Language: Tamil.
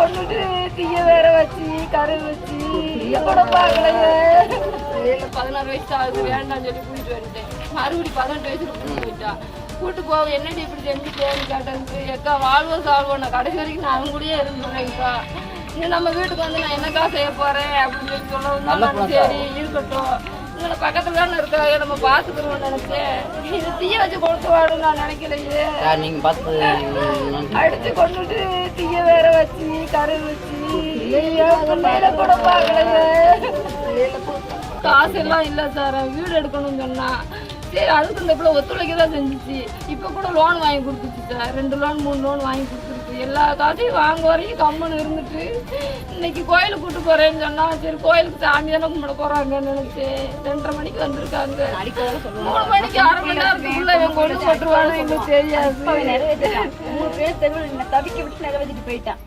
கொண்டுட்டு தீய வேற வச்சு கரு வச்சு கூட பார்க்கலையே. பதினாறு வயசு ஆகுது வேண்டாம்னு சொல்லி கூட்டிட்டு வந்துட்டேன். மறுபடியும் பதினெட்டு வயசுல கூட்டிட்டு போயிட்டா. கூட்டு போக என்னடி இப்படி செஞ்சுட்டேன்னு கேட்டதுக்கு எக்கா வாழ்வோம் சால்வோம் நான் கடைசி வரைக்கும் நான் அவங்க கூடயே இருந்துருவேன்க்கா இன்னும் நம்ம வீட்டுக்கு வந்து நான் என்னக்கா செய்ய போறேன்? அப்படின்னு சொல்லி சொல்லவும் சரி இருக்கட்டும். இங்கே பக்கத்துல தானே இருக்காங்க நம்ம பார்த்துக்கிறோம்னு நினைச்சேன். இது தீய வச்சு கொடுத்து வாடும் நான் நினைக்கலையே. சார் நீங்கள் பார்த்து அடிச்சு கொண்டுட்டு தீய வேற வச்சு கரு வச்சு. பிள்ளையில கூட பார்க்கலையே. காசு எல்லாம் இல்ல சார். வீடு எடுக்கணும்னு சொன்னா. சரி அதுக்கு இந்த பிள்ளை ஒத்துழைக்க தான் செஞ்சுச்சு. இப்போ கூட லோன் வாங்கி கொடுத்துச்சு சார். ரெண்டு லோன் மூணு லோன் வாங்கி கொடுத்துருக்கு. எல்லா காசையும் வாங்க வரைக்கும் கம்மன் இருந்துட்டு இன்னைக்கு கோயிலுக்கு கூட்டு போறேன்னு சொன்னா சரி கோயிலுக்கு சாமி தானே கும்பிட போறாங்கன்னு நினைச்சு ரெண்டரை மணிக்கு வந்திருக்காங்க. மூணு மணிக்கு அரை மணி நேரத்துக்குள்ள இவன் கொண்டு போட்டுருவான்னு எங்களுக்கு தெரியாது. மூணு பேர் தெருவில் தவிக்க விட்டு நிறைவேற்றிட்டு போயிட்டான்.